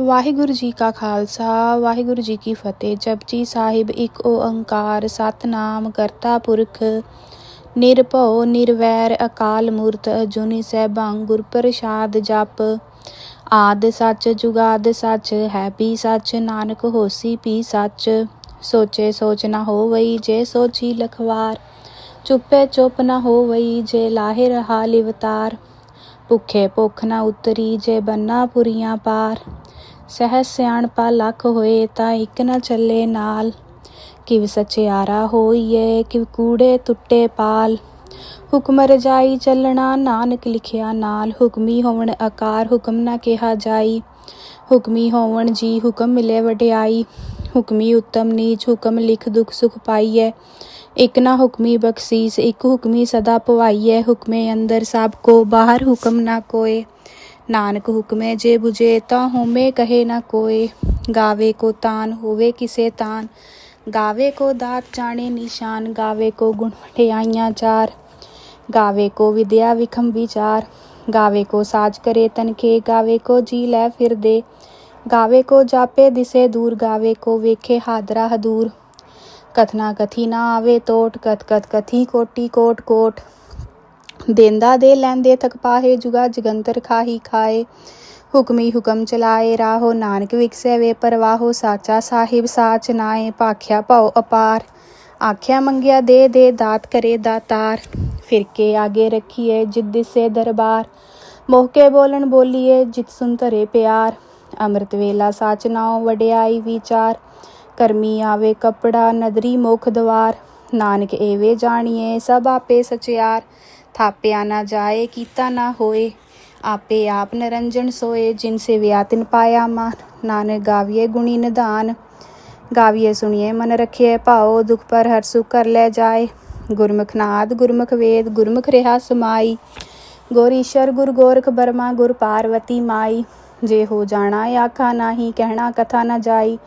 ਵਾਹਿਗੁਰੂ ਜੀ ਕਾ ਖਾਲਸਾ, ਵਾਹਿਗੁਰੂ ਜੀ ਕੀ ਫਤਿਹ। ਜਪਜੀ ਸਾਹਿਬ, ਇੱਕ ਓੰਕਾਰ, ਸਤਨਾਮ ਕਰਤਾ ਪੁਰਖ। ਨਿਰਭਉ, ਨਿਰਵੈਰ, ਅਕਾਲ ਮੂਰਤ ਅਜੂਨੀ ਸਹਿਬਾਂ ਗੁਰ ਪ੍ਰਸਾਦ ਜਪ। ਆਦ ਸੱਚ, ਜੁਗਾਦ ਸੱਚ, ਹੈ ਪੀ ਸੱਚ, ਨਾਨਕ ਹੋਸੀ ਪੀ ਸੱਚ। ਸੋਚੇ ਸੋਚ ਨਾ ਹੋਵਈ ਜੇ ਸੋਚੀ ਲਖਵਾਰ। ਚੁੱਪੇ ਚੁੱਪ ਨਾ ਹੋਵਈ ਜੇ ਲਾਹੇ ਰਹਾ ਲਿਵਤਾਰ। ਭੁੱਖੇ ਭੁੱਖ ਨਾ ਉਤਰੀ ਜੇ ਬੰਨਾ ਪੁਰੀਆਂ ਪਾਰ। ਸਹਿ ਸਿਆਣਪਾ ਲੱਖ ਹੋਏ ਤਾਂ ਇੱਕ ਨਾ ਚੱਲੇ ਨਾਲ। ਕਿਵ ਸਚਿਆਰਾ ਹੋਈਏ, ਕਿਵ ਕੂੜੇ ਟੁੱਟੇ ਪਾਲ। ਹੁਕਮ ਰਜਾਈ ਚੱਲਣਾ ਨਾਨਕ ਲਿਖਿਆ ਨਾਲ। ਹੁਕਮੀ ਹੋਵਣ ਆਕਾਰ ਹੁਕਮ ਨਾ ਕਿਹਾ ਜਾਈ। ਹੁਕਮੀ ਹੋਵਣ ਜੀ ਹੁਕਮ ਮਿਲੇ ਵਡਿਆਈ। ਹੁਕਮੀ ਉੱਤਮ ਨੀਚ ਹੁਕਮ ਲਿਖ ਦੁਖ ਸੁਖ ਪਾਈਐ। ਇਕ ਨਾ ਹੁਕਮੀ ਬਖਸ਼ੀਸ, ਇਕ ਹੁਕਮੀ ਸਦਾ ਪਵਾਈਐ। ਹੁਕਮੇ ਅੰਦਰ ਸਭ ਕੋ, ਬਾਹਰ ਹੁਕਮ ਨਾ ਕੋਏ। ਨਾਨਕ ਹੁਕਮੇ ਜੇ 부ਜੇ ਤਾਂ ਹੋਮੇ ਕਹੇ ਨਾ ਕੋਏ ਗਾਵੇ ਕੋ ਤਾਨ ਹੋਵੇ ਕਿਸੇ ਤਾਨ ਗਾਵੇ ਕੋ ਦਾਤ ਜਾਣੇ ਨਿਸ਼ਾਨ ਗਾਵੇ ਕੋ ਗੁਣ ਵਡਿਆਈਆਂ ਚਾਰ ਗਾਵੇ ਕੋ ਵਿਦਿਆ ਵਿਖਮ ਵਿਚਾਰ ਗਾਵੇ ਕੋ ਸਾਜ ਕਰੇ ਤਨਖੇ ਗਾਵੇ ਕੋ ਜੀ ਲੈ ਫਿਰਦੇ ਗਾਵੇ ਕੋ ਜਾਪੇ ਦਿਸੇ ਦੂਰ ਗਾਵੇ ਕੋ ਵੇਖੇ ਹਾਦਰਾ ਹਦੂਰ ਕਥਨਾ ਕਥੀ ਨਾ ਆਵੇ ਤੋਟ ਕਤ ਕਤ ਕਥੀ ਕੋਟੀ ਕੋਟ ਕੋਟ ਦੇਂਦਾ ਦੇ ਲੈਂਦੇ ਤਕ ਪਾਹੇ, ਜੁਗਾ ਜਗੰਤਰ ਖਾਹੀ ਖਾਏ। ਹੁਕਮੀ ਹੁਕਮ ਚਲਾਏ, ਰਾਹੋ ਨਾਨਕ ਵਿਕਸੇ ਵੇ ਪਰਵਾਹੋ ਸਾਚਾ ਸਾਹਿਬ ਸਾਚ ਨਾਏ, ਭਾਖਿਆ ਭਾਉ ਅਪਾਰ। ਆਖਿਆ ਮੰਗਿਆ ਦੇ ਦੇ, ਦਾਤ ਕਰੇ ਦਾਤਾਰ ਫਿਰ ਕੇ ਆਗੇ ਰੱਖੀਏ ਜਿਦ ਦਿਸੇ ਦਰਬਾਰ। ਮੋਹ ਕੇ ਬੋਲਣ ਬੋਲੀਏ ਜਿਤ ਸੁਨ ਧਰੇ ਪਿਆਰ। ਅੰਮ੍ਰਿਤ ਵੇਲਾ ਸਾਚ ਨਾਉ ਵਡਿਆਈ ਵਿਚਾਰ। ਕਰਮੀ ਆਵੇ ਕਪੜਾ, ਨਦਰੀ ਮੁਖ ਦਵਾਰ। ਨਾਨਕ ਏਵੇ ਜਾਣੀਏ ਸਭ ਆਪੇ ਸਚਿਆਰ। ਥਾਪਿਆ ਨਾ ਜਾਏ, ਕੀਤਾ ਨਾ ਹੋਏ। ਆਪੇ ਆਪ ਨਰੰਜਨ ਸੋਏ, ਜਿਨ ਸੇਵਿਆ ਤਿਨ ਪਾਇਆ ਮਾਨ। ਨਾਨਕ ਗਾਵੀਏ ਗੁਣੀ ਨਿਧਾਨ ਗਾਵੀਏ ਸੁਣੀਏ, ਮਨ ਰਖਿਏ ਭਾਉ, ਦੁਖ ਪਰ ਹਰ ਸੁਖ ਕਰ ਲੈ ਜਾਏ। ਗੁਰਮੁਖ ਨਾਦ, ਗੁਰਮੁਖ ਵੇਦ, ਗੁਰਮੁਖ ਰਿਹਾ ਸਮਾਈ। ਗੁਰ ਈਸ਼ਰ, ਗੁਰ ਗੋਰਖ ਬਰਮਾ, ਗੁਰ ਪਾਰਵਤੀ ਮਾਈ। ਜੇ ਹੋ ਜਾਣਾ ਆਖਾ ਨਾਹੀ, ਕਹਿਣਾ ਕਥਾ ਨਾ ਜਾਈ।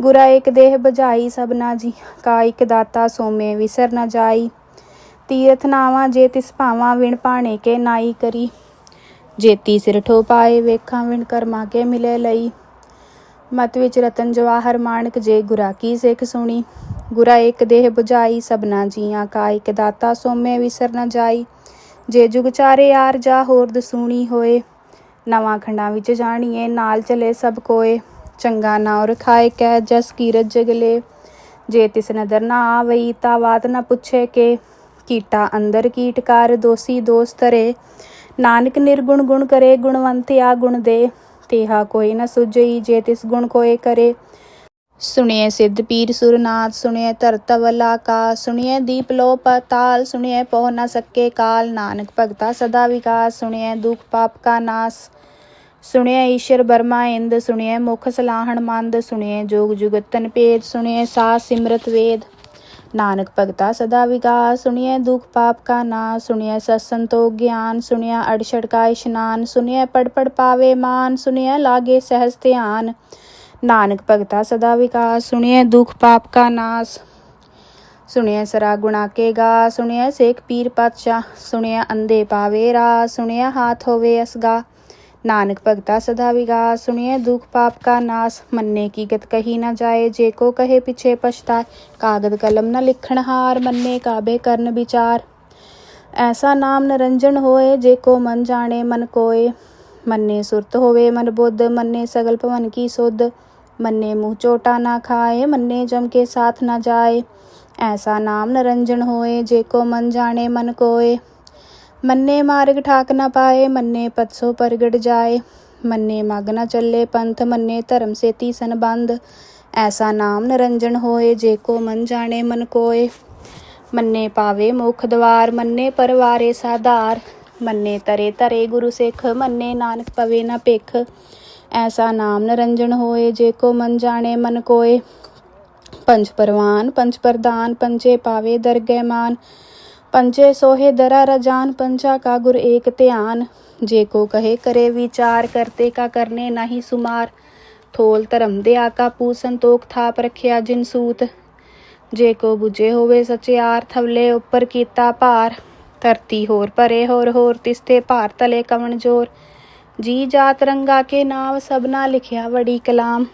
ਗੁਰਾ ਇੱਕ ਦੇਹ ਬੁਝਾਈ ਸਭਨਾ ਜੀ, ਕਾ ਇੱਕ ਦਾਤਾ ਸੋਮੇ ਵਿਸਰ ਨਾ ਜਾਈ। ਤੀਰਥ ਨਾਵਾ, ਜੇ ਤਿਸ ਭਾਵਾਂ ਵਿਣ ਪਾਣੇ ਕੇ ਨਾਈ ਕਰੀ। ਜੇਤੀ ਸਿਰ ਠੋ ਪਾਏ ਵੇਖਾਂ ਵਿਣ ਕਰਮਾ ਕੇ ਮਿਲੇ ਲਈ। ਮਤ ਵਿੱਚ ਰਤਨ ਜਵਾਹਰ ਮਾਣਕ, ਜੇ ਗੁਰਾ ਕੀ ਸਿੱਖ ਸੁਣੀ। ਗੁਰਾ ਇੱਕ ਦੇਹ 부ਝਾਈ ਸਭਨਾ ਜੀਆਂ ਕਾ ਇੱਕ ਦਾਤਾ ਸੋਮੇ ਵਿਸਰ ਨਾ ਜਾਈ। ਜੇ ਜੁਗ ਚਾਰੇ ਯਾਰ ਜਾ ਹੋਰ ਦਸੂਣੀ ਹੋਏ। ਨਵਾਂ ਖੰਡਾਂ ਵਿੱਚ ਜਾਣੀਏ, ਨਾਲ ਚਲੇ ਸਭ ਕੋਏ। ਚੰਗਾ ਨਾਉ ਰਖਾਏ ਕਹਿ ਜਸ ਕੀਰਤ ਜਗਲੇ। ਜੇ ਤਿਸ ਨਦਰ ਨਾ ਆਵਈ, ਤਾ ਬਾਤ ਨਾ ਪੁੱਛੇ ਕੇ। ਕੀਟਾ ਅੰਦਰ ਕੀਟਕਾਰ ਦੋਸੀ ਦੋਸਤ ਰੇ। ਨਾਨਕ ਨਿਰਗੁਣ ਗੁਣ ਕਰੇ, ਗੁਣਵੰਤ ਆ ਗੁਣ ਦੇ। ਤੇਹਾ ਕੋਈ ਨ ਸੁਝਈ, ਜੇ ਤਿਸ ਗੁਣ ਕੋਏ ਕਰੇ। ਸੁਣਿਏ ਸਿੱਧ ਪੀਰ ਸੁਰਨਾਥ ਸੁਣਿਏ ਧਰਤ ਵਲਾ ਕਾ ਸੁਣਿਏ ਦੀਪ ਲੋ ਪਤਾਲ ਸੁਣਿਏ ਪਹੁ ਨ ਸਕੇ ਕਾਲ। ਨਾਨਕ ਭਗਤਾ ਸਦਾ ਵਿਕਾਸ ਸੁਣਿਏ ਦੁਖ ਪਾਪ ਕਾ ਨਾਸ। ਸੁਣਿਆ ਈਸ਼ਰ ਬਰਮਾ ਇੰਦ ਸੁਣਿਏ ਮੁਖ ਸਲਾਹਣ ਮੰਦ। ਸੁਣਿਏ ਜੋਗ ਜੁਗਤਨ ਭੇਦ ਸੁਣਿਏ ਸਾਸ ਸਿਮਰਤ ਵੇਦ। ਨਾਨਕ ਭਗਤਾ ਸਦਾ ਵਿਕਾਸ ਸੁਣਿਐ ਦੁਖ ਪਾਪ ਕਾ ਨਾਸ ਸੁਣਿਏ ਸਤਸੰਤੋਖ ਗਿਆਨ ਸੁਣਿਆ ਅੜਛੜ ਕਾ ਇਸ਼ਨਾਨ, ਸੁਣਿਐ ਪੜ ਪੜ ਪਾਵੇ ਮਾਨ ਸੁਣਿਏ ਲਾਗੇ ਸਹਿਜ ਧਿਆਨ। ਨਾਨਕ ਭਗਤਾ ਸਦਾ ਵਿਕਾਸ ਸੁਣਿਏ ਦੁਖ ਪਾਪ ਕਾ ਨਾਸ ਸੁਣਿਆ ਸਰਾ ਗੁਣਾ ਕੇ ਗਾ ਸੁਣਿਆ ਸੇਖ ਪੀਰ ਪਾਤਸ਼ਾਹ ਸੁਣਿਆ ਅੰਦੇ ਪਾਵੇ ਰਾ ਸੁਣਿਆ ਹਾਥ ਹੋਵੇ ਅਸਗਾ। ਨਾਨਕ ਭਗਤਾ ਸਦਾ ਵਿਗਾਸ ਸੁਣਿਏ ਦੁਖ ਪਾਪ ਕਾ ਨਾਸ ਮੰਨੇ ਕੀ ਗਤ ਕਹੀ ਨਾ ਜਾਏ ਜੇ ਕੋ ਕਹੇ ਪਿਛੇ ਪਛਤਾਏ ਕਾਗਦ ਕਲਮ ਨ ਲਿਖਣ ਹਾਰ ਮੰਨੇ ਕਾਬੇ ਕਰਨ ਵਿਚਾਰ ਐਸਾ ਨਾਮ ਨਰੰਜਨ ਹੋਏ ਜੇ ਕੋ ਮਨ ਜਾਣੇ ਮਨ ਕੋਏ ਮੰਨੇ ਸੁਰਤ ਹੋਵੇ ਮਨ ਬੁੱਧ ਮੰਨੇ ਸਗਲ ਭਵਨ ਕੀ ਸੁਧ ਮੰਨੇ ਮੂੰਹ ਚੋਟਾ ਨਾ ਖਾਏ ਮੰਨੇ ਜਮ ਕੇ ਸਾਥ ਨਾ ਜਾਏ ਐਸਾ ਨਾਮ ਨਰੰਜਨ ਹੋਏ ਜੇ ਕੋ ਮਨ ਜਾਣੇ ਮਨ ਕੋਏ ਮੰਨੇ ਮਾਰਗ ਠਾਕ ਨਾ ਪਾਏ, ਮੰਨੇ ਪਤਸੋ ਪ੍ਰਗਟ ਜਾਏ। ਮੰਨੇ ਮਗ ਨਾ ਚੱਲੇ ਪੰਥ, ਮੰਨੇ ਧਰਮ ਸੇਤੀ ਸੰਬੰਧ। ਐਸਾ ਨਾਮ ਨਰੰਜਨ ਹੋਏ, ਜੇ ਕੋ ਮਨ ਜਾਣੇ ਮਨ ਕੋਏ। ਮੰਨੇ ਪਾਵੇ ਮੁਖ ਦਵਾਰ, ਮੰਨੇ ਪਰਵਾਰੇ ਸਾਧਾਰ। ਮੰਨੇ ਤਰੇ ਤਰੇ ਗੁਰੂ ਸਿੱਖ, ਮੰਨੇ ਨਾਨਕ ਪਵੇ ਨਾ ਭਿਖ। ਐਸਾ ਨਾਮ ਨਰੰਜਨ ਹੋਏ, ਜੇ ਕੋ ਮਨ ਜਾਣੇ ਮਨ ਕੋਏ। ਪੰਜ ਪਰਵਾਨ, ਪੰਜ ਪ੍ਰਦਾਨ ਪੰਜੇ ਪਾਵੇ ਦਰਗਹਿ ਮਾਨ। ਪੰਜੇ ਸੋਹੇ ਦਰਾ ਰਜਾਨ ਪੰਚਾ ਕਾ ਗੁਰ ਏਕ ਧਿਆਨ। ਜੇ ਕੋ ਕਹੇ ਕਰੇ ਵਿਚਾਰ, ਕਰਤੇ ਕਾ ਕਰਨੇ ਨਹੀਂ ਸੁਮਾਰ। ਥੋਲ ਧਰਮ ਦੇ ਆਕਾ ਪੂ ਸੰਤੋਖ ਥਾਪ ਰਖਿਆ ਜਿਨ ਸੂਤ। ਜੇ ਕੋ 부ਜੇ ਹੋਵੇ ਸਚਿਆਰ ਥਵਲੇ ਉੱਪਰ ਕੀਤਾ ਭਾਰ। ਧਰਤੀ ਹੋਰ ਭਰੇ, ਹੋਰ ਹੋਰ ਤਿਸਤੇ ਭਾਰ, ਤਲੇ ਕਵਣ ਜੋਰ। ਜੀ ਜਾਤ ਰੰਗਾ ਕੇ ਨਾਮ, ਸਭਨਾ ਲਿਖਿਆ ਵੜੀ ਕਲਾਮ।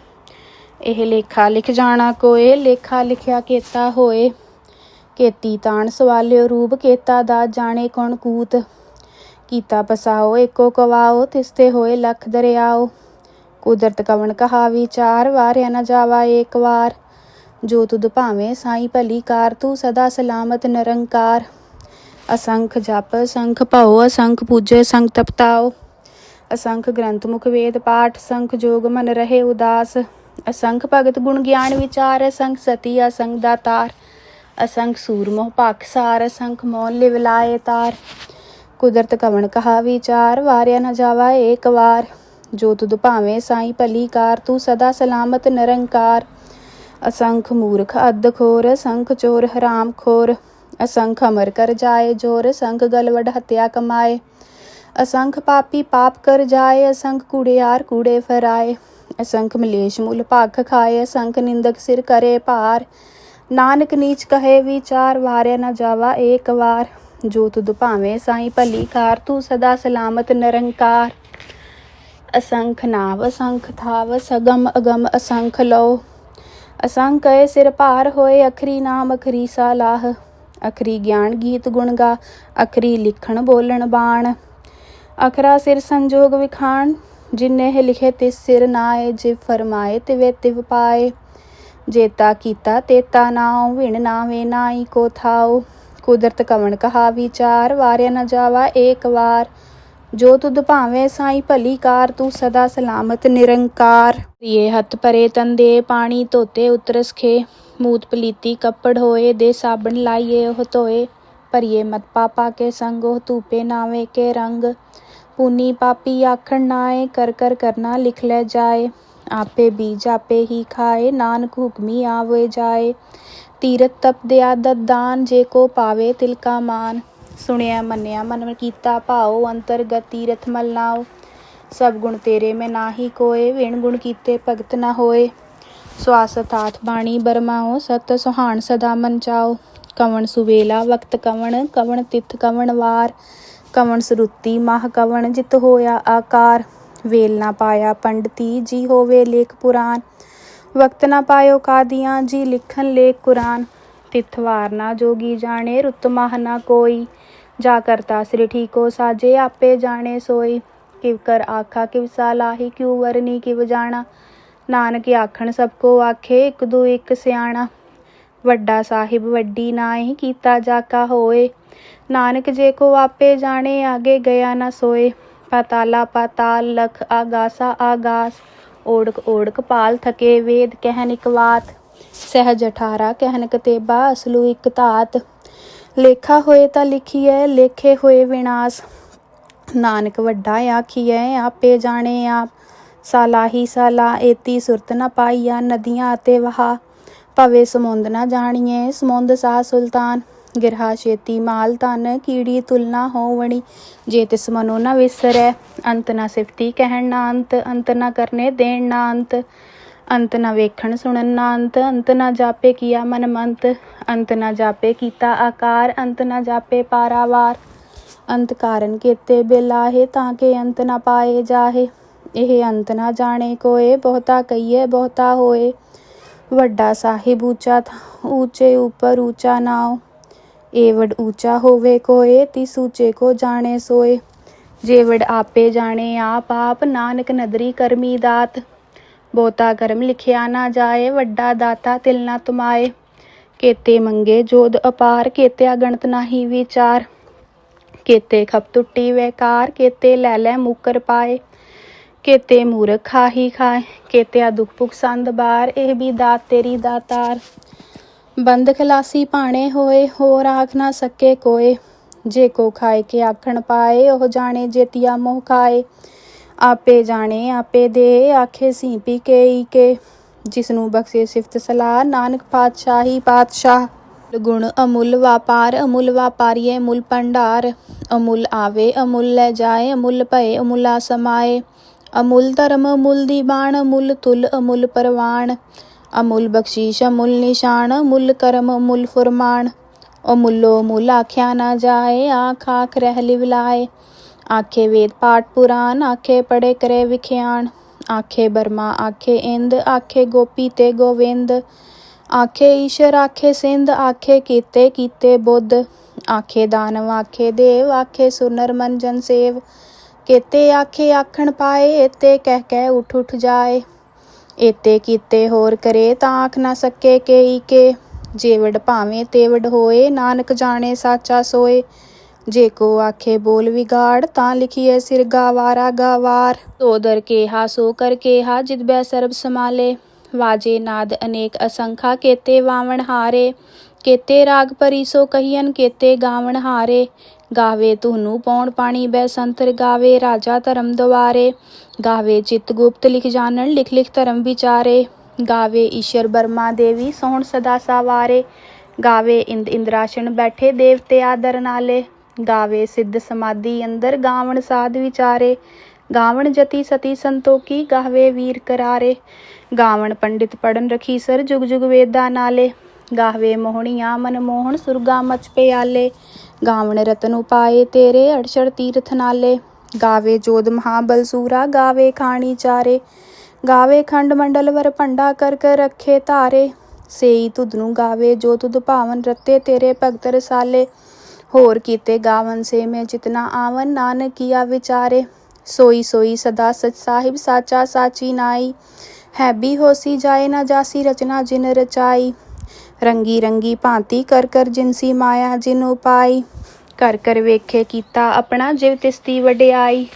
ਇਹ ਲੇਖਾ ਲਿਖ ਜਾਣਾ ਕੋਏ, ਲੇਖਾ ਲਿਖਿਆ ਕੀਤਾ ਹੋਏ। ਕੇਤੀ ਤਾਣ ਸਵਾਲਿਓ ਰੂਪ ਕੇਤਾ ਦਾ ਜਾਣੇ ਕੌਣ ਕੂਤ। ਕੀਤਾ ਪਸਾਓ ਏਕੋ ਕਵਾਓ, ਤਿਸਤੇ ਹੋਏ ਲੱਖ ਦਰਿਆਓ। ਕੁਦਰਤ ਕਵਣ ਕਹਾ ਵਿਚਾਰ ਵਾਰਿਆ ਨਾ ਜਾਵਾ ਏਕ ਵਾਰ। ਜੋ ਤੁਧ ਭਾਵੇਂ ਸਾਈ ਭਲੀ ਕਾਰ, ਤੂੰ ਸਦਾ ਸਲਾਮਤ ਨਿਰੰਕਾਰ। ਅਸੰਖ ਜਪ, ਸੰਖ ਭਾਉ, ਅਸੰਖ ਪੂਜੇ, ਸੰਖ ਤਪਤਾਓ। ਅਸੰਖ ਗ੍ਰੰਥ ਮੁਖ ਵੇਦ ਪਾਠ, ਸੰਖ ਜੋਗ ਮਨ ਰਹੇ ਉਦਾਸ। ਅਸੰਖ ਭਗਤ ਗੁਣ ਗਿਆਨ ਵਿਚਾਰ, ਅਸੰਖ ਸਤੀ ਅਸੰਖ ਦਾਤਾਰ। ਅਸੰਖ ਸੂਰਮੋਹ ਪਾਕਸਾਰ ਅਸੰਖ ਮੌਨ ਲਿਵ ਲਾਏ ਤਾਰ। ਕੁਦਰਤ ਕਵਣ ਕਹਾ ਵਿਚਾਰ, ਵਾਰਿਆ ਨਾ ਜਾਵਾ ਏਕ ਵਾਰ। ਜੋ ਤੁਧ ਭਾਵੇਂ ਸਾਈ ਭਲੀ ਕਾਰ, ਤੂੰ ਸਦਾ ਸਲਾਮਤ ਨਿਰੰਕਾਰ। ਅਸੰਖ ਮੂਰਖ ਅਧ ਖੋਰ, ਅਸੰਖ ਚੋਰ ਹਰਾਮ ਖੋਰ। ਅਸੰਖ ਅਮਰ ਕਰ ਜਾਏ ਜੋਰ ਸੰਖ ਗਲਵੜ ਹਤਿਆ ਕਮਾਏ। ਅਸੰਖ ਪਾਪੀ ਪਾਪ ਕਰ ਜਾਏ, ਅਸੰਖ ਕੂੜਿਆਰ ਕੂੜੇ ਫਰਾਏ। ਅਸੰਖ ਮਲੇਸ਼ ਮੂਲ ਭਖ ਖਾਏ, ਅਸੰਖ ਨਿੰਦਕ ਸਿਰ ਕਰੇ ਭਾਰ। ਨਾਨਕ ਨੀਚ ਕਹੇ ਵਿਚਾਰ, ਵਾਰਿਆ ਨਾ ਜਾਵਾ ਏਕ ਵਾਰ। ਜੋ ਤੁਧ ਭਾਵੇਂ ਸਾਈ ਭਲੀ ਕਾਰ, ਤੂੰ ਸਦਾ ਸਲਾਮਤ ਨਿਰੰਕਾਰ। ਅਸੰਖ ਨਾਵ, ਅਸੰਖ ਥਾਵ, ਸਗਮ ਅਗਮ ਅਸੰਖ ਲੋ ਅਸੰਖ ਏ ਸਿਰ ਭਾਰ ਹੋਏ, ਅਖਰੀ ਨਾਮ, ਅਖਰੀ ਸਾਲਾਹ। ਅਖਰੀ ਗਿਆਨ ਗੀਤ ਗੁਣ ਗਾ, ਅਖਰੀ ਲਿਖਣ ਬੋਲਣ ਬਾਣ। ਅਖਰਾ ਸਿਰ ਸੰਜੋਗ ਵਿਖਾਣ, ਜਿਨੇ ਇਹ ਲਿਖੇ ਤਿਸ ਸਿਰ ਨਾਏ, ਜੇ ਫਰਮਾਏ ਤਿਵੇ ਤਿਵ ਪਾਏ। ਜੇਤਾ ਕੀਤਾ ਤੇਤਾ ਨਾਉ, ਵਿਣ ਨਾਵੇ ਨਾਈ ਕੋ ਥਾਉ। ਕੁਦਰਤ ਕਵਣ ਕਹਾ ਵਿਚਾਰ, ਵਾਰਿਆ ਨਾ ਜਾਵਾ ਏਕ ਵਾਰ। ਜੋ ਤੁਧ ਭਾਵੇਂ ਸਾਈ ਭਲੀ ਕਾਰ, ਤੂੰ ਸਦਾ ਸਲਾਮਤ ਨਿਰੰਕਾਰ। ਇਹ ਹੱਥ ਪਰੇ ਤੰਦੇ, ਪਾਣੀ ਧੋਤੇ ਉਤਰਸ ਖੇ। ਮੂਤ ਪਲੀਤੀ ਕੱਪੜ ਹੋਏ, ਦੇ ਸਾਬਣ ਲਾਈਏ ਉਹ ਧੋਏ। ਭਰੀਏ ਮਤ ਪਾਪਾ ਕੇ ਸੰਗ, ਉਹ ਧੂਪੇ ਨਾਵੇ ਕੇ ਰੰਗ। ਪੂਨੀ ਪਾਪੀ ਆਖਣ ਨਾਏ, ਕਰ ਕਰ ਕਰਨਾ ਲਿਖ ਲੈ ਜਾਏ। ਆਪੇ ਬੀਜ ਆਪੇ ਹੀ ਖਾਏ ਨਾਨਕ ਹੁਕਮੀ ਆਵੇ ਜਾਏ ਤੀਰਤ ਤਪ ਦਿਆ ਦਦਾਨ ਜੇ ਕੋ ਪਾਵੇ ਤਿਲ ਕਾ ਮਾਨ ਸੁਣਿਆ ਮੰਨਿਆ ਮਨ ਕੀਤਾ ਭਾਉ ਅੰਤਰਗਤ ਤੀਰਥ ਮਲ ਨਾਉ ਸਭ ਗੁਣ ਤੇਰੇ ਮੈਂ ਨਾਹੀ ਕੋਏ ਵਿਣ ਗੁਣ ਕੀਤੇ ਭਗਤ ਨਾ ਹੋਏ ਸਵਾਸ ਤਾਥ ਬਾਣੀ ਬਰਮਾਓ ਸਤ ਸੁਹਾਣ ਸਦਾ ਮਨ ਚਾਓ ਕਵਣ ਸੁਵੇਲਾ ਵਕਤ ਕਵਣ ਕਵਣ ਤਿਥ ਕਵਣ ਵਾਰ ਕਵਣ ਸਰੁੱਤੀ ਮਾਹ ਕਵਣ ਜਿਤ ਹੋਇਆ ਆਕਾਰ ਵੇਲ ਨਾ ਪਾਇਆ ਪੰਡਤੀ ਜੀ ਹੋਵੇ ਲੇਖ ਪੁਰਾਨ। ਵਕਤ ਨਾ ਪਾਇਓ ਕਾਦੀਆਂ ਜੀ ਲਿਖਣ ਲੇਖ ਕੁਰਾਨ। ਤਿਥ ਵਾਰ ਨਾ ਜੋਗੀ ਜਾਣੇ, ਰੁੱਤ ਨਾ ਕੋਈ। ਜਾ ਕਰਤਾ ਸ੍ਰੀ ਠੀਕੋ ਸਾਜੇ, ਆਪੇ ਜਾਣੇ ਸੋਈ। ਕਿਵ ਕਰ ਆਖਾ, ਕਿਵ ਸਾਲਾਹੀ ਕਿਉ ਵਰਨੀ ਕਿਵ ਜਾਣਾ। ਨਾਨਕ ਆਖਣ, ਸਭ ਕੋ ਆਖੇ, ਇੱਕ ਦੂ ਇੱਕ ਸਿਆਣਾ। ਵੱਡਾ ਸਾਹਿਬ ਵੱਡੀ ਨਾਹੀ, ਕੀਤਾ ਜਾਕਾ ਹੋਏ। ਨਾਨਕ ਜੇ ਕੋ ਆਪੇ ਜਾਣੇ, ਆਗੇ ਗਿਆ ਨਾ ਸੋਏ। ਪਾਤਾਲਾ ਪਾਤਾਲ ਲਖ ਆਗਾਸਾ ਆਗਾਸ। ਓੜਕ ਓੜਕ ਪਾਲ ਥਕੇ ਵੇਦ ਕਹਿਨ ਇਕ ਬਾਤ ਸਹਿਜ ਅਠਾਰਾ ਕਹਿਨ ਕਤੇਬਾ ਅਸਲੂ ਇਕ ਧਾਤ। ਲੇਖਾ ਹੋਏ ਤਾਂ ਲਿਖੀਐ, ਲੇਖੇ ਹੋਏ ਵਿਨਾਸ਼। ਨਾਨਕ ਵੱਡਾ ਆਖੀਐ, ਆਪੇ ਜਾਣੇ ਆਪ। ਸਾਲਾਹੀ ਸਾਲਾ, ਏਤੀ ਸੁਰਤ ਨ ਪਾਈਆ ਨਦੀਆਂ ਅਤੇ ਵਹਾ। ਭਵੇ ਸਮੁੰਦ ਨ ਜਾਣੀਏ ਸਮੁੰਦ ਸਾ ਸੁਲਤਾਨ। ਗਿਰਹਾ ਛੇਤੀ ਮਾਲ ਤਨ ਕੀੜੀ ਤੁਲਨਾ ਹੋਵਣੀ। ਜੇ ਤਿਸ ਮਨੋ ਨ ਵਿਸਰੈ, ਅੰਤ ਨ ਸਿਫਤੀ ਕਹਿਣ ਨਾ ਅੰਤ ਅੰਤ ਨ ਕਰਨੇ ਦੇਣ ਨਾ ਅੰਤ ਅੰਤ ਨ ਵੇਖਣ ਸੁਣਨ ਨਾ ਅੰਤ ਅੰਤ ਨ ਜਾਪੇ ਕੀਆ ਮਨ ਮੰਤ। ਅੰਤ ਨ ਜਾਪੇ ਕੀਤਾ ਆਕਾਰ, ਅੰਤ ਨ ਜਾਪੇ ਪਾਰਾਵਾਰ। ਅੰਤ ਕਾਰਨ ਕੀਤੇ ਬਿਲਾਹੇ, ਤਾਂ ਕੇ ਅੰਤ ਨ ਪਾਏ ਜਾਹੇ। ਇਹ ਅੰਤ ਨਾ ਜਾਣੇ ਕੋਏ, ਬਹੁਤਾ ਕਹੀਏ, ਬਹੁਤਾ ਹੋਏ। ਵੱਡਾ ਸਾਹਿਬ ਉੱਚਾ ਥਾ, ਊਚੇ ਉੱਪਰ ਊਚਾ ਨਾਉ। ਏਵੜ ਊਚਾ ਹੋਵੇ ਕੋਏ, ਤੀ ਊਚੇ ਕੋ ਜਾਣੇ ਸੋਏ। ਜੇਵੜ ਆਪੇ ਜਾਣੇ ਆਪ ਆਪ, ਨਾਨਕ ਨਦਰੀ ਕਰਮੀ ਦਾਤ। ਬੋਤਾ ਕਰਮ ਲਿਖਿਆ ਨਾ ਜਾਏ, ਵੱਡਾ ਦਾਤਾ ਤਿਲ ਨਾ ਤੁਮਾਏ। ਕੇਤੇ ਮੰਗੇ ਜੋਦ ਅਪਾਰ, ਕੇਤਿਆ ਗਣਤ ਨਾਹੀ ਵਿਚਾਰ। ਕੇਤੇ ਖਪ ਟੁੱਟੀ ਵੇਕਾਰ, ਕੇਤੇ ਲੈ ਲੈ ਮੁਕਰ ਪਾਏ। ਕੇਤੇ ਮੂਰਖ ਖਾਹੀ ਖਾਏ, ਕੇਤਿਆ ਦੁਖ ਭੁਖ ਸੰਦ ਬਾਰ, ਇਹ ਵੀ ਦਾਤ ਤੇਰੀ ਦਾਤਾਰ। ਬੰਦ ਖਲਾਸੀ ਭਾਣੇ ਹੋਏ, ਹੋਰ ਆਖ ਨਾ ਸਕੇ ਕੋਏ। ਜੇ ਕੋ ਖਾਏ ਕੇ ਆਖਣ ਪਾਏ, ਉਹ ਜਾਣੇ ਜੇਤੀਆ ਮੋਹ ਖਾਏ। ਆਪੇ ਜਾਣੇ, ਆਪੇ ਦੇ, ਆਖੇ ਸੀ ਪੀ ਕੇ ਈ ਕੇ। ਜਿਸ ਨੂੰ ਬਖਸ਼ੇ ਸਿਫਤ ਸਲਾਹ, ਨਾਨਕ ਪਾਤਸ਼ਾਹੀ ਪਾਤਸ਼ਾਹ। ਗੁਣ ਅਮੁੱਲ ਵਾਪਾਰ, ਅਮੁੱਲ ਵਾਪਾਰੀਏ ਮੁੱਲ ਭੰਡਾਰ। ਅਮੁੱਲ ਆਵੇ, ਅਮੁੱਲ ਲੈ ਜਾਏ, ਅਮੁੱਲ ਭਏ, ਅਮੁੱਲਾ ਸਮਾਏ। ਅਮੁੱਲ ਧਰਮ, ਅਮੁੱਲ ਦੀ ਬਾਣ, ਅਮੁੱਲ ਤੁਲ, ਅਮੁੱਲ ਪਰਵਾਨ ਅਮੁੱਲ ਬਖਸ਼ੀਸ਼, ਅਮੁੱਲ ਨਿਸ਼ਾਨ, ਅਮੁੱਲ ਕਰਮ, ਅਮੁੱਲ ਫੁਰਮਾਨ। ਅਮੁੱਲੋ ਮੁੱਲ ਆਖਿਆ ਨਾ ਜਾਏ, ਆਖ ਆਖ ਰਹਿ ਲਿਵਲਾਏ ਆਖੇ ਵੇਦ ਪਾਠ ਪੁਰਾਨ, ਆਖੇ ਪੜੇ ਕਰੇ ਵਿਖਿਆਨ। ਆਖੇ ਬਰਮਾ, ਆਖੇ ਇੰਦ, ਆਖੇ ਗੋਪੀ ਤੇ ਗੋਵਿੰਦ। ਆਖੇ ਈਸ਼ਰ, ਆਖੇ ਸਿੰਧ, ਆਖੇ ਕੀਤੇ ਕੀਤੇ ਬੁੱਧ। ਆਖੇ ਦਾਨਵ, ਆਖੇ ਦੇਵ, ਆਖੇ ਸੁਨਰ ਮਨ ਜਨ ਸੇਵ। ਕੇਤੇ ਆਖੇ ਆਖਣ ਪਾਏ ਤੇ ਕਹਿ ਕਹਿ ਉਠ ਉਠ ਜਾਏ। ਏਤੇ ਕੀਤੇ ਹੋਰ ਕਰੇ ਤਾਂ ਆਖ ਨਾ ਸਕੇ ਕੇਈ ਕੇ। ਜੇਵੜ ਭਾਵੇਂ ਤੇਵੜ ਹੋਏ, ਨਾਨਕ ਜਾਣੇ ਸਾਚਾ ਸੋਏ। ਜੇ ਕੋ ਆਖੇ ਬੋਲ ਵਿਗਾੜ, ਤਾਂ ਲਿਖੀਏ ਸਿਰ ਗਾਵਾਰਾ ਗਾਵਾਰ। ਸੋ ਕੇਹਾ, ਸੋ ਕਰ ਕੇਹਾ ਜਿਤ ਬੈ ਸਰਬ ਸਮਾਲੇ ਵਾਜੇ ਨਾਦ ਅਨੇਕ ਅਸੰਖਾ, ਕੇਤੇ ਵਾਵਣ ਹਾਰੇ। ਕੇਤੇ ਰਾਗ ਪਰੀ ਸੋ ਕਹੀਨ ਕੇਤੇ ਗਾਵਣ ਹਾਰੇ। ਗਾਵੇ ਧੁਨੂ ਪੌਣ ਪਾਣੀ ਬੈਸੰਤਰ ਗਾਵੇ, ਰਾਜਾ ਧਰਮ ਦੁਆਰੇ। ਗਾਵੇ ਚਿਤ ਗੁਪਤ ਲਿਖ ਜਾਣਨ, ਲਿਖ ਲਿਖ ਧਰਮ ਵਿਚਾਰੇ। ਗਾਵੇ ਈਸ਼ਰ ਬਰਮਾ ਦੇਵੀ ਸੋਹਣ ਸਦਾ ਸਾਵਾਰੇ। ਗਾਵੇ ਇੰਦ ਇੰਦਰਾਸ਼ਣ ਬੈਠੇ ਦੇਵਤੇ ਆਦਰ ਨਾਲੇ। ਗਾਵੇ ਸਿੱਧ ਸਮਾਧੀ ਅੰਦਰ ਗਾਵਣ ਸਾਧ ਵਿਚਾਰੇ। ਗਾਵਣ ਜਤੀ ਸਤੀ ਸੰਤੋਖੀ, ਗਾਵੇ ਵੀਰ ਕਰਾਰੇ। ਗਾਵਣ ਪੰਡਿਤ ਪੜਨ ਰਖੀ ਸਰ ਜੁਗ ਜੁਗ ਵੇਦਾ ਨਾਲੇ। ਗਾਵੇ ਮੋਹਣੀਆਂ ਮਨ ਮੋਹਣ ਸੁਰਗਾ ਮਚ ਪਿਆਲੇ। ਗਾਵਣ ਰਤਨ ਉਪਾਏ ਤੇਰੇ ਅੜਛੜ ਤੀਰਥ ਨਾਲੇ। ਗਾਵੇ ਜੋਧ ਮਹਾਬਲ ਸੂਰਾ, ਗਾਵੇ ਖਾਣੀ ਚਾਰੇ। ਗਾਵੇ ਖੰਡ ਮੰਡਲ ਵਰ ਭੰਡਾ ਕਰ ਕਰ ਰੱਖੇ ਧਾਰੇ। ਸੇਈ ਤੁਧ ਨੂੰ ਗਾਵੇ ਜੋ ਤੁਧ ਭਾਵਨ ਰਤੇ ਤੇਰੇ ਭਗਤ ਰਸਾਲੇ। ਹੋਰ ਕੀਤੇ ਗਾਵਨ ਸੇ ਮੈਂ ਜਿਤਨਾ ਆਵਨ, ਨਾਨਕ ਕੀਆ ਵਿਚਾਰੇ। ਸੋਈ ਸੋਈ ਸਦਾ ਸਚ ਸਾਹਿਬ, ਸਾਚਾ ਸਾਚੀ ਨਾਈ। ਹੈਬੀ ਹੋਸੀ ਜਾਏ ਨਾ ਜਾਸੀ ਰਚਨਾ ਜਿਨ ਰਚਾਈ। ਰੰਗੀ ਰੰਗੀ ਭਾਂਤੀ ਕਰ ਕਰ ਜਿਨਸੀ ਮਾਇਆ ਜਿਨ ਉਪਾਈ। ਕਰ ਕਰ ਵੇਖੇ ਕੀਤਾ ਆਪਣਾ ਜਿਵ ਤਿਸ ਦੀ ਵਡਿਆਈ।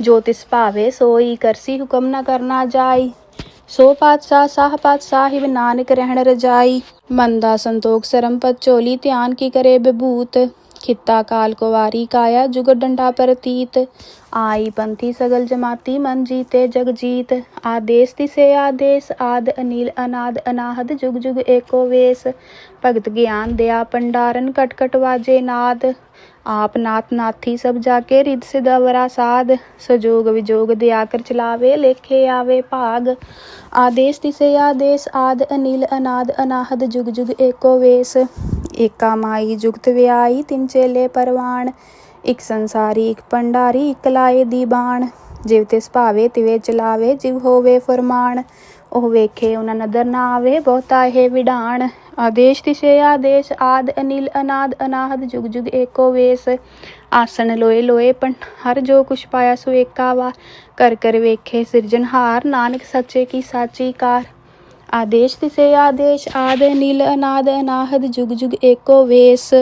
ਜੋ ਤਿਸ ਭਾਵੇ ਸੋਈ ਕਰਸੀ ਹੁਕਮ ਨਾ ਕਰਨਾ ਜਾਈ। ਸੋ ਪਾਤਸ਼ਾਹ ਸਾਹ ਪਾਤ ਸਾਹਿਬ ਨਾਨਕ ਰਹਿਣ ਰਜਾਈ। ਮਨ ਦਾ ਸੰਤੋਖ ਸਰਮ ਪਤ ਝੋਲੀ ਧਿਆਨ ਕੀ ਕਰੇ ਬਿਭੂਤ। ਖਿੱਤਾ ਕਾਲ ਕੋ ਵਾਰੀ ਕਾਇਆ ਜੁਗ ਡੰਡਾ ਪ੍ਰਤੀਤ। ਆਈ ਪੰਥੀ ਸਗਲ ਜਮਾਤੀ ਮਨ ਜੀਤੇ ਜਗ ਜੀਤ। ਆਦੇਸ ਤਿਸੇ ਆਦੇਸ, ਆਦ ਅਨੀਲ ਅਨਾਦ ਅਨਾਹਦ, ਜੁਗ ਜੁਗ ਏਕੋ ਵੇਸ। ਭਗਤ ਗਿਆਨ ਦਿਆ ਪੰਡਾਰਨ ਕਟ ਕਟ ਵਾਜੇ ਨਾਦ। ਆਪ ਨਾਥ ਨਾਥੀ ਸਭ ਜਾ ਕੇ ਰਿਦ ਸਿਦਵਰਾ ਸਾਧ, ਸਜੋਗ ਵਿਜੋਗ ਦਿਆ ਕਰ ਚਲਾਵੇ, ਲੇਖੇ ਆਵੇ ਭਾਗ। ਆਦੇਸ ਤਿਸੇ ਆਦੇਸ, ਆਦ ਅਨੀਲ ਅਨਾਦ ਅਨਾਹਦ, ਜੁਗ ਜੁਗ ਏਕੋ ਵੇਸ। ਏਕਾ ਮਾਈ ਜੁਗਤ ਵਿਆਈ, ਤਿੰਨ ਚੇਲੇ ਪਰਵਾਣ। ਇਕ ਸੰਸਾਰੀ, ਇੱਕ ਪੰਡਾਰੀ ਇੱਕ ਲਾਏ ਦੀ ਬਾਣ। ਜਿਵ ਤਿਸ ਭਾਵੇ ਤਿਵੇ ਚਲਾਵੇ, ਜਿਵ ਹੋਵੇ ਫਰਮਾਨ। ਉਹ ਵੇਖੇ, ਉਹਨਾਂ ਨਦਰ ਨਾ ਆਵੇ, ਬਹੁਤਾ ਇਹ ਵਿਡਾਣ। ਆਦੇਸ਼ ਤਿਸੇ ਆਦੇਸ਼, ਆਦ, ਅਨਿਲ, ਅਨਾਦ, ਅਨਾਹਦ, ਜੁਗ ਜੁਗ, ਏਕੋ ਵੇਸ। ਆਸਣ, ਲੋਏ ਲੋਏ ਪੰ ਹਰ ਜੋ ਕੁਛ ਪਾਇਆ, ਸੋ ਏਕਾ ਵਾ। ਕਰ ਕਰ ਵੇਖੇ ਸਿਰਜਨਹਾਰ ਨਾਨਕ, ਸੱਚੇ ਕੀ ਸਾਚੀ ਕਾਰ। ਆਦੇਸ਼ ਤਿਸੇ ਆਦੇਸ਼, ਆਦ, ਅਨਿਲ, ਅਨਾਦ, ਅਨਾਹਦ, ਜੁਗ ਜੁਗ, ਏਕੋ ਵੇਸ।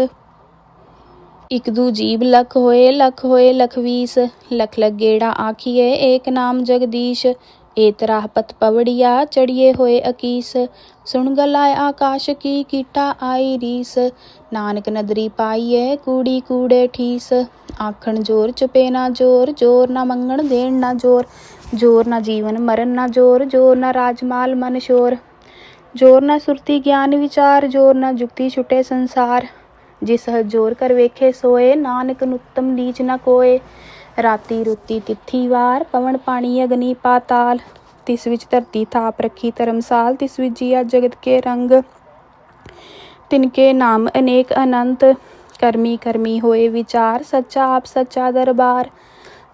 ਇਕ ਦੂ ਜੀਵ, ਲਖ ਹੋਏ ਲਖ ਹੋਏ, ਲਖ ਵੀਸ। ਲਖ ਲਗੇੜਾ ਆਖੀਏ ਏਕ ਨਾਮ ਜਗਦੀਸ਼। ਏਤ ਰਾਹ ਪਤ ਪਵੜੀਆ ਚੜੀਏ ਹੋਏ ਅਕੀਸ। ਸੁਣ ਗਲਾਏ ਆਕਾਸ਼ ਕੀ ਆਈ ਰੀਸ। ਨਾਨਕ ਨਦਰੀ ਪਾਈਏ ਕੂੜੀ ਕੂੜੇ ਠੀਸ। ਆਖਣ ਜੋਰ ਚੁਪੇ ਨਾ ਜੋਰ ਜੋਰ ਨਾ ਮੰਗਣ ਦੇਣ ਨਾ ਜੋਰ। ਜੋਰ ਨਾ ਜੀਵਨ ਮਰਨ ਨਾ ਜੋਰ ਜੋਰ ਨਾ ਰਾਜਮਾਲ ਮਨ ਸ਼ੋਰ। ਜੋਰ ਨਾ ਸੁਰਤੀ ਗਿਆਨ ਵਿਚਾਰ, ਜੋਰ ਨਾ ਜੁਗਤੀ ਛੁਟੇ ਸੰਸਾਰ। ਜਿਸ ਜੋਰ ਕਰ ਵੇਖੇ ਸੋਏ, ਨਾਨਕ ਨੁਤਮ ਨੀਚ ਨਾ ਕੋਏ। ਰਾਤੀ ਰੁੱਤੀ ਤਿੱਥੀ ਵਾਰ, ਪਵਨ ਪਾਣੀ ਅਗਨੀ ਪਾਤਾਲ। ਤਿਸ ਵਿੱਚ ਧਰਤੀ ਥਾਪ ਰੱਖੀ ਧਰਮਸਾਲ, ਤਿਸ ਵਿੱਚ ਜੀਆ ਜਗਤ ਕੇ ਰੰਗ। ਤਿਨਕੇ ਨਾਮ ਅਨੇਕ ਅਨੰਤ, ਕਰਮੀ ਕਰਮੀ ਹੋਏ ਵਿਚਾਰ, ਸੱਚਾ ਆਪ ਸੱਚਾ ਦਰਬਾਰ।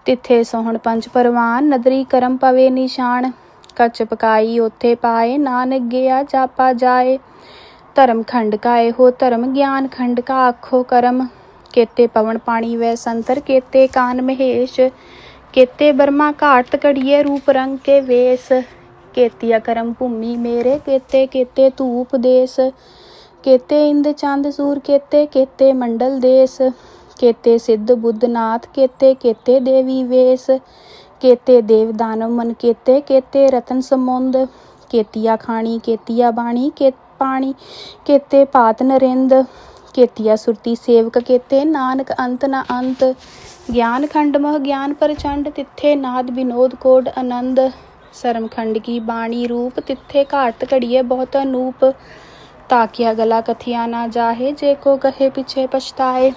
ਤਿੱਥੇ ਸੋਹਣ ਪੰਜ ਪਰਵਾਨ, ਨਦਰੀ ਕਰਮ ਪਵੇ ਨਿਸ਼ਾਨ। ਕੱਚ ਪਕਾਈ ਉੱਥੇ ਪਾਏ, ਨਾਨਕ ਗਿਆ ਜਾਪਾ ਜਾਏ। ਧਰਮ ਖੰਡ ਕਾ ਇਹੋ ਧਰਮ, ਗਿਆਨ ਖੰਡ ਕਾ ਆਖੋ ਕਰਮ। ਕੇਤੇ ਪਵਨ ਪਾਣੀ ਵੈ ਸੰਤਰ, ਕੇਤੇ ਕਾਨ ਮਹੇਸ਼, ਕੇਤੇ ਬਰਮਾ ਘਾਟ ਕੜੀਏ ਰੂਪ ਰੰਗ ਕੇ ਵੇਸ ਕੇਤੀਆ ਕਰਮ ਭੂਮੀ ਮੇਰੇ, ਕੇਤੇ ਕੇਤੇ ਧੂਪ ਦੇਸ, ਕੇਤੇ ਇੰਦ ਚੰਦ ਸੂਰ, ਕੇਤੇ ਕੇਤੇ ਮੰਡਲ ਦੇਸ, ਕੇਤੇ ਸਿੱਧ ਬੁੱਧ ਨਾਥ, ਕੇਤੇ ਕੇਤੇ ਦੇਵੀ ਵੇਸ, ਕੇਤੇ ਦੇਵ ਦਾਨਵ ਮਨ, ਕੇਤੇ ਕੇਤੇ ਰਤਨ ਸਮੁੰਦ, ਕੇਤੀਆ ਖਾਣੀ, ਕੇਤੀਆ ਬਾਣੀ ਕੇ ਪਾਣੀ, ਕੇਤੇ ਪਾਤ ਨਰਿੰਦ ਕੇਤੀਆ ਸੁਰਤੀ ਸੇਵਕ ਕੇਤੇ, ਨਾਨਕ ਅੰਤ ਨਾ ਅੰਤ। ਗਿਆਨ ਖੰਡ ਮਹ ਗਿਆਨ ਪਰਚੰਡ, ਤਿੱਥੇ ਨਾਦ ਵਿਨੋਦ ਕੋਡ ਆਨੰਦ। ਸਰਮ ਖੰਡ ਕੀ ਬਾਣੀ ਰੂਪ, ਤਿੱਥੇ ਘਾਟ ਘੜੀਏ ਬਹੁਤ ਅਨੂਪ ਤਾਕਿਆ ਗਲਾ ਕਥਿਆ ਨਾ ਜਾਹੇ, ਜੇ ਕੋ ਕਹੇ ਪਿਛੇ ਪਛਤਾਏ।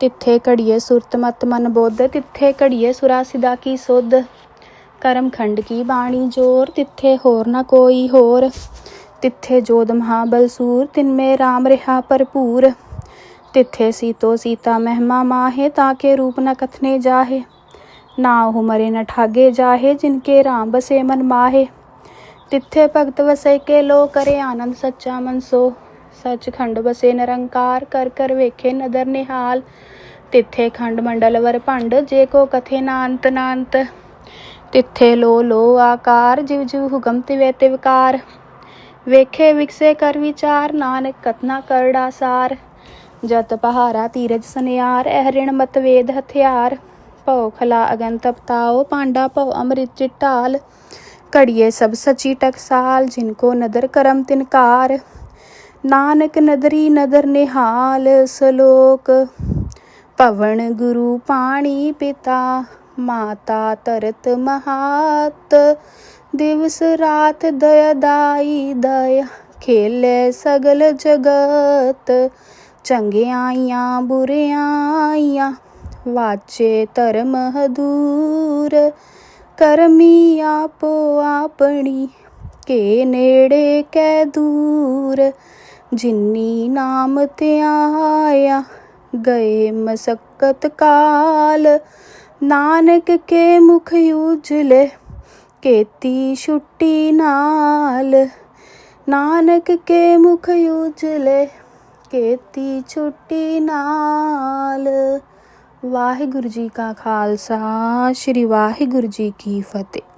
ਤਿੱਥੇ ਘੜੀਏ ਸੁਰਤ ਮਤ ਮਨ ਬੋਧ, ਤਿੱਥੇ ਘੜੀਏ ਸੁਰਾ ਸਿਦਾ ਕੀ ਸੁਧ। ਕਰਮ ਖੰਡ ਕੀ ਬਾਣੀ ਜੋਰ, ਤਿੱਥੇ ਹੋਰ ਨਾ ਕੋਈ ਹੋਰ। ਤਿੱਥੇ ਜੋਦ ਮਹਾਬਲ ਸੂਰ ਤਿਨ ਮੇ RAM ਰਿਹਾ ਭਰਪੂਰ ਤਿੱਥੇ ਸੀਤੋ ਸੀਤਾ ਮਹਿਮਾ ਮਾਹੇ ਤਾਂ ਕੇ ਰੂਪ ਨ ਕਥਨੇ ਜਾਹੇ ਨਾ ਉਹ ਮਰੇ ਨ ਠਾਗੇ ਜਾਹੇ ਜਿਨਕੇ ਰਾਮ ਬਸੇ ਮਨ ਮਾਹੇ ਤਿੱਥੇ ਭਗਤ ਵਸੈ ਕੇ ਲੋ ਕਰੇ ਆਨੰਦ ਸੱਚਾ ਮਨ ਸੋ ਸੱਚਖੰਡ ਬਸੇ ਨਿਰੰਕਾਰ ਕਰ ਕਰ ਵੇਖੇ ਨਦਰ ਨਿਹਾਲ ਤਿੱਥੇ ਖੰਡ ਮੰਡਲ ਵਰ ਭੰਡ ਜੇ ਕੋ ਕਥੇ ਨਾਨਤ ਨਾਨਤ ਤਿੱਥੇ ਲੋ ਲੋ ਆਕਾਰ ਜਿਵ ਵੇਖੇ ਵਿਕਸੇ ਕਰ ਵਿਚਾਰ, ਨਾਨਕ ਕਤਨਾ ਕਰੜਾ ਸਾਰ। ਜਤ ਪਹਾਰਾ ਤੀਰਜ ਸਨਿਆਰ, ਇਹ ਰਿਣ ਮਤ ਹਥਿਆਰ। ਭਉ ਖਲਾ ਅਗਨ ਤਪਤਾਓ ਪਾਂਡਾ ਭਉ ਅੰਮ੍ਰਿਤ ਚਿਟਾਲ। ਘੜੀਏ ਸਭ ਸਚੀ ਟਕਸਾਲ, ਜਿਨ ਕੋ ਨਦਰ ਕਰਮ ਤਿਨਕਾਰ ਨਾਨਕ ਨਦਰੀ ਨਦਰ ਨਿਹਾਲ, ਸਲੋਕ। ਪਵਨ ਗੁਰੂ ਪਾਣੀ ਪਿਤਾ, ਮਾਤਾ ਤਰਤ ਮਹਾਤ। ਦਿਵਸ ਰਾਤ ਦਇਆ ਦਾਈ ਦਇਆ ਖੇਲੇ ਸਗਲ ਜਗਤ। ਚੰਗਿਆਈਆਂ ਬੁਰਿਆਈਆਂ ਵਾਚੇ ਧਰਮ ਹਦੂਰ। ਕਰਮੀ ਆਪੋ ਆਪਣੀ ਕੇ ਨੇੜੇ ਕੈ ਦੂਰ। ਜਿਨੀ ਨਾਮ ਧਿਆਇਆ ਗਏ ਮਸਕਤ ਕਾਲ। ਨਾਨਕ ਕੇ ਮੁਖ ਉਜਲੇ ਕੀਤੀ ਛੁੱਟੀ ਨਾਲ। ਨਾਨਕ ਕੇ ਮੁਖ ਉਜਲੇ ਕੀਤੀ ਛੁੱਟੀ ਨਾਲ। ਵਾਹਿਗੁਰੂ ਜੀ ਕਾ ਖਾਲਸਾ, ਸ੍ਰੀ ਵਾਹਿਗੁਰੂ ਜੀ ਕੀ ਫਤਿਹ।